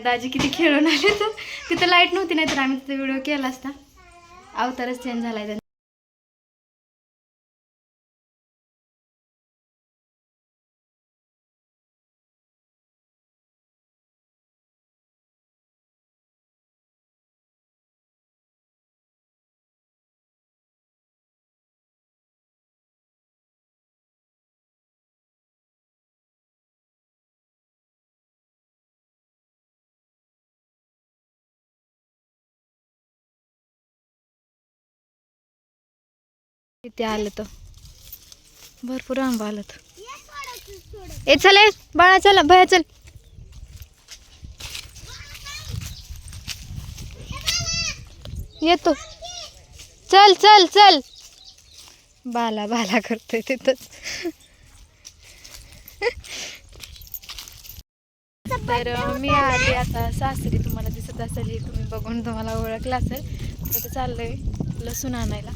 दाजी किती खेळून आले तर तिथं लाइट नव्हती नाही तर आम्ही तिथं व्हिडिओ केला असता. अवतारच चेंज झाला आहे किती आलं तर. भरपूर आंबा आलं तर. ए चल बाळा चल भया चल. येतो. चल चल चल. बाला बाला करतोय तिथंच. तर मी आले आता. सासरी तुम्हाला दिसत असेल हे तुम्ही बघून तुम्हाला ओळखलं असेल. तर चाललंय लसूण आणायला.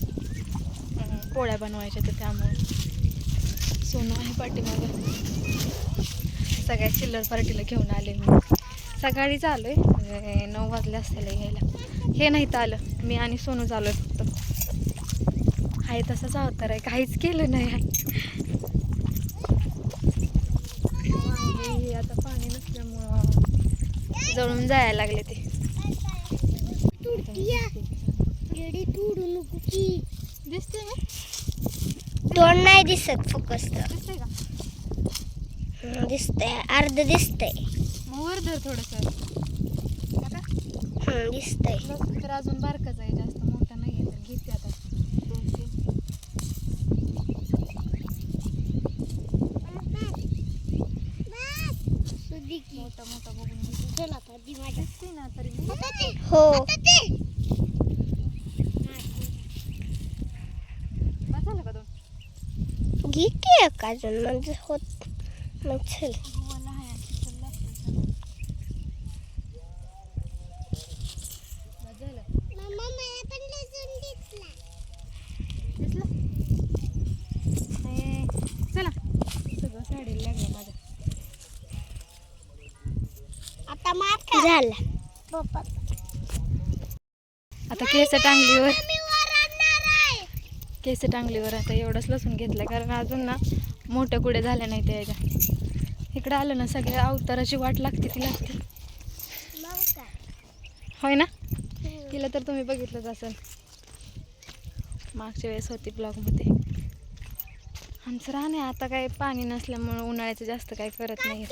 पोळ्या बनवायच्या तर त्यामुळे. सोनं आहे पाठीमागं. सगळ्या चिल्लर पार्टीला घेऊन आले मी. सकाळी चालू आहे म्हणजे नऊ वाजले असतील यायला. हे नाही तर आलं मी आणि सोनू चालू आहे फक्त. आहे तसाच अवतार आहे काहीच केलं नाही आहे. आता पाणी नसल्यामुळं जळून जायला लागले ते. दिसते तोंड नाही दिसत फक्त दिसते का? दिसतंय. अर्ध दिसतंय. मग वर धर थोडंसं. हं, दिसतंय. तर अजून बारकाच आहे जास्त मोठा नाही आहे तर घेते आता. दोन तीन मोठा मोठा बघून घेते दिसते ना तरी. हो बस झालं का दोन घे की एक अजून म्हणजे होत मग चल गोवाला आहे आणखी चाललं असतं सगळं. बस झालं दिसलं ए, चला सगळं साडीला लागलं माझं आता झालं आता केस टांगलीवर केस टांगलीवर आता एवढंच लसूण घेतलं कारण अजून ना मोठ्या कुड्या झाल्या नाही त्याच्या इकडं आलं ना सगळ्या अवताराची वाट लागते ती लागते. होय ना? तिला तर तुम्ही बघितलंच असेल. मागच्या वेळेस होती ब्लॉगमध्ये आमचं राहणे आता काय पाणी नसल्यामुळं उन्हाळ्याचं जास्त काय करत नाही.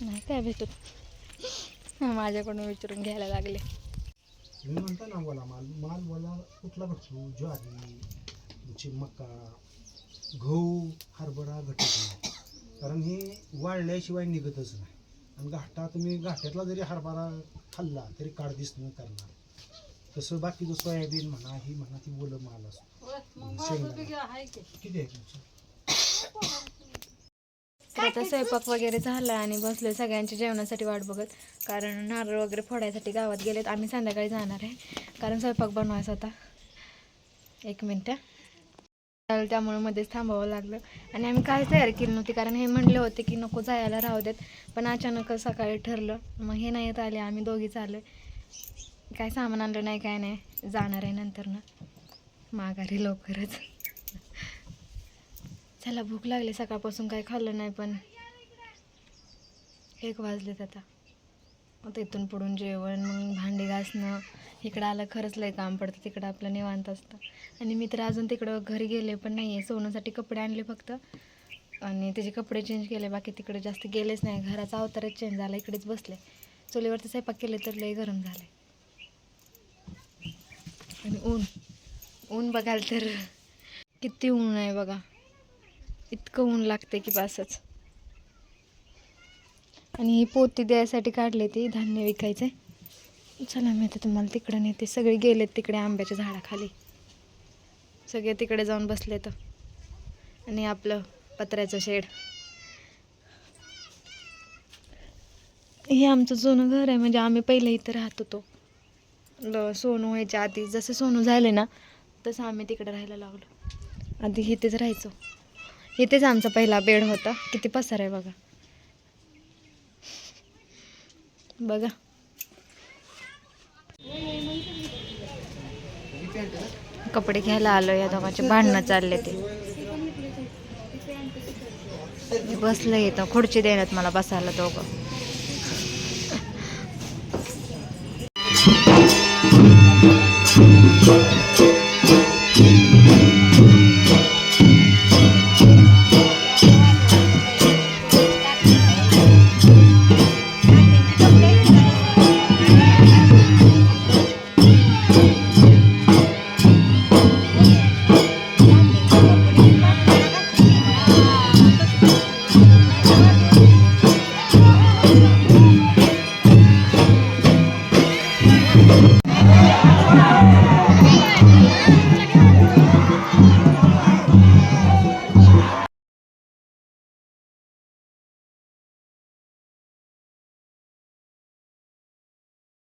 नाही काय भेटत? माझ्याकडून विचारून घ्यायला लागले. मी म्हणतो ना बोला माल माल बोला कुठला भेटतो ज्वारी तुमची मका गहू हरभरा घटक कारण हे वाळल्याशिवाय निघतच नाही. आणि घाटा तुम्ही घाट्यातला जरी हरभरा खाल्ला तरी काळ दिसणं करणार. तसं बाकीचं सोयाबीन म्हणा ही म्हणा ती बोलं माल असतो. किती आहे तुमचं? तर आता स्वयंपाक वगैरे झाला आणि बसलोय सगळ्यांच्या जेवणासाठी वाट बघत. कारण नारळ वगैरे फोडायसाठी गावात गेलेत. आम्ही संध्याकाळी जाणार आहे. कारण स्वयंपाक बनवायचा होता. एक मिनटं. त्यामुळे मध्येच थांबावं लागलं. आणि आम्ही काय तयारी केली नव्हती. कारण हे म्हणले होते की नको जायला राहू देत. पण अचानकच सकाळी ठरलं. मग हे नाही येत आले. आम्ही दोघीच आलो काय सामान आणलं नाही काय नाही. जाणार आहे नंतर ना माघारी लवकरच. चला भूक लागली सकाळपासून काही खाल्लं नाही पण एक वाजलेत आता. आता इथून पुढून जेवण मग भांडी घासणं. इकडं आलं खरंच लय काम पडतं. तिकडं आपलं निवांत असतं. आणि मी तर अजून तिकडं घरी गेले पण नाही आहे सोनूसाठी कपडे आणले फक्त. आणि त्याचे कपडे चेंज केले. बाकी तिकडे जास्त गेलेच नाही. घराचा अवतारच चेंज झाला. इकडेच बसले. चुलीवरती स्वयंपाक केले तर लय गरम झाले आणि ऊन. ऊन बघाल तर किती ऊन आहे बघा. इतकं ऊन लागते की बसच. आणि ही पोती द्यायसाठी काढले ते धान्य विकायचे चला मी आता तुम्हाला तिकडं नेते. सगळे गेलेत तिकडे आंब्याच्या झाडाखाली. सगळे तिकडे जाऊन बसले तर आणि आपलं पत्र्याचं शेड. हे आमचं जुनं घर आहे म्हणजे आम्ही पहिले इथं राहत होतो. ल सोनू व्हायच्या आधी. जसं सोनू झाले ना तसं आम्ही तिकडे राहायला लागलो आधी इथेच राहायचो. इथेच आमचा पहिला बेड होता. किती पसार आहे बघा. बघा. कपडे घ्यायला आलो या दोघांचे भांडणं चालले ते. बसलं येतं खुर्ची देण्यात मला बसायला दोघं.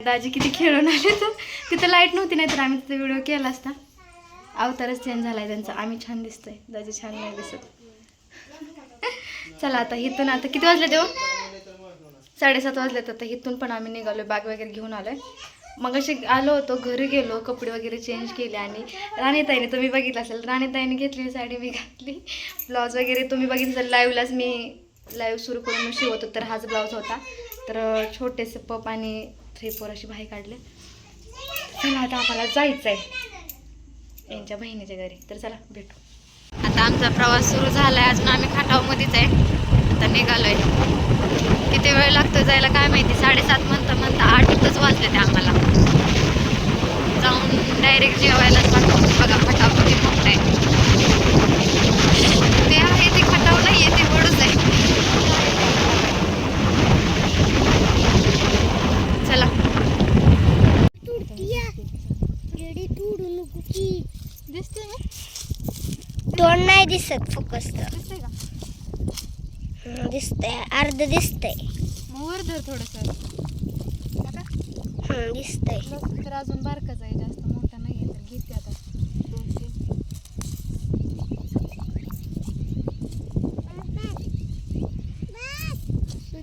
दाजी किती खेळून आले तर तिथं लाइट नव्हती नाही तर आम्ही तिथे व्हिडिओ केला असता. अवतारच चेंज झालाय त्यांचा. आम्ही छान दिसतोय. दाजी छान नाही दिसत. चला आता इथून आता किती वाजले देऊ? साडेसात वाजलेत आता इथून पण आम्ही निघालो बॅग वगैरे घेऊन आलोय. मग असे आलो होतो घरी गेलो कपडे वगैरे चेंज केले आणि राणीताईने तुम्ही बघितलं असेल राणीताईने घेतली साडी मी घातली. ब्लाऊज वगैरे तुम्ही बघितलं असेल लाईव्हलाच मी लाईव्ह सुरू करून शिवत होतो तर हाच ब्लाऊज होता. तर छोटेसे पप आणि थ्री फोर अशी बाहेर काढले. चला आता आम्हाला जायचं आहे यांच्या बहिणीच्या घरी. तर चला भेटू. आता आमचा प्रवास सुरू झाला आहे अजून आम्ही खाटावमध्येच आहे. आता निघालो आहे किती वेळ लागतो जायला काय माहिती? साडेसात म्हणता म्हणता आठच वाजले ते आम्हाला. जाऊन डायरेक्ट जेवायलाच वाटतो बघा खटाव किती मोठं आहे ते आहे ते खटाव नाही आहे ते वडूच आहे चला तुडतीया रेडी तुडू नको की दिसते ना? तोंड नाही दिसत फक्त दिसते का? दिसतंय अर्ध दिसतंय. मग वर धर थोडंसं. हं, दिसतंय. तर अजून बारकाच आहे जास्त मोठा नाही आहे तर घेते आता. दोन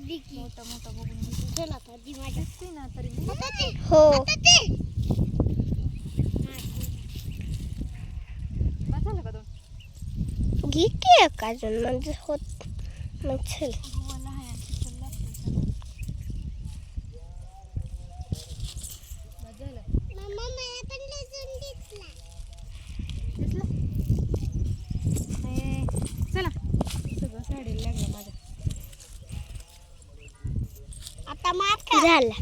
तीन मोठा मोठा बघून घेते दिसते ना तरी. हो बस झालं का दोन घेते एक अजून म्हणजे होत मग चल गोवाला आहे आणखी चल लागतं चला. बस झालं दिसलं ए, चला सगळं साडीला लागलं माझ्या आता मार झाला.